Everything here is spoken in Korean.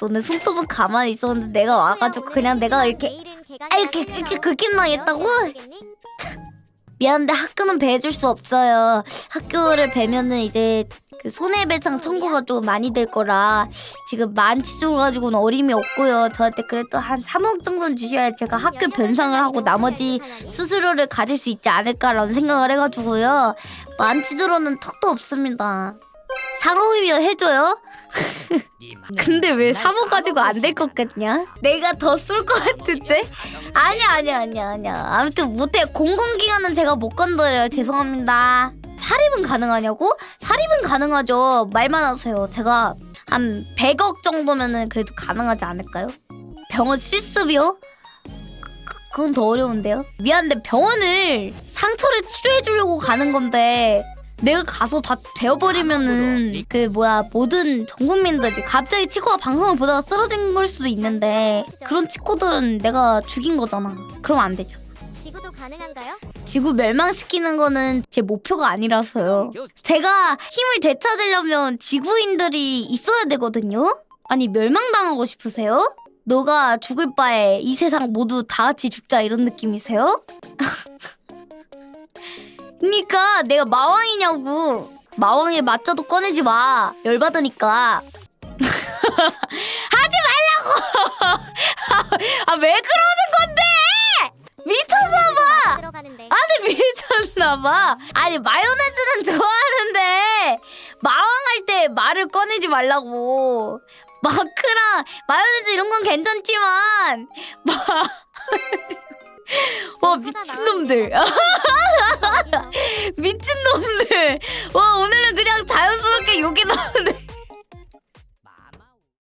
너네 손톱은 가만히 있었는데 내가 와가지고 그냥 내가 이렇게 아, 이렇게 이렇게 긁긴 당했다고? 미안한데 학교는 배해줄 수 없어요. 학교를 배면은 이제 그 손해배상 청구가 좀 많이 될 거라 지금 만치 줘가지고는 어림이 없고요. 저한테 그래도 한 3억 정도는 주셔야 제가 학교 변상을 하고 나머지 수수료를 가질 수 있지 않을까라는 생각을 해가지고요. 들어는 턱도 없습니다. 상호이면 해줘요? 근데 왜 3호 가지고 안 될 것 같냐? 내가 더 쏠 것 같은데? 아니야 아니야 아니야 아니야 아무튼 못해 공공기관은 제가 못 건드려요 죄송합니다 사립은 가능하냐고? 사립은 가능하죠 말만 하세요 제가 한 100억 정도면은 그래도 가능하지 않을까요? 병원 실습이요? 그- 그건 더 어려운데요? 미안한데 병원을 상처를 치료해 주려고 가는 건데 내가 가서 다 배워버리면은 그 뭐야 모든 전 국민들이 갑자기 치코가 방송을 보다가 쓰러진 걸 수도 있는데 그런 치코들은 내가 죽인 거잖아. 그럼 안 되죠. 지구도 가능한가요? 지구 멸망시키는 거는 제 목표가 아니라서요. 제가 힘을 되찾으려면 지구인들이 있어야 되거든요. 아니 멸망당하고 싶으세요? 너가 죽을 바에 이 세상 모두 다 같이 죽자 이런 느낌이세요? 그니까 내가 마왕이냐고. 마왕의 맞자도 꺼내지 마. 열받으니까. 하지 말라고! 아 왜 그러는 건데! 미쳤나봐! 아니 미쳤나봐. 아니 마요네즈는 좋아하는데 마왕할 때 말을 꺼내지 말라고. 마크랑 마요네즈 이런 건 괜찮지만 마... 와 미친놈들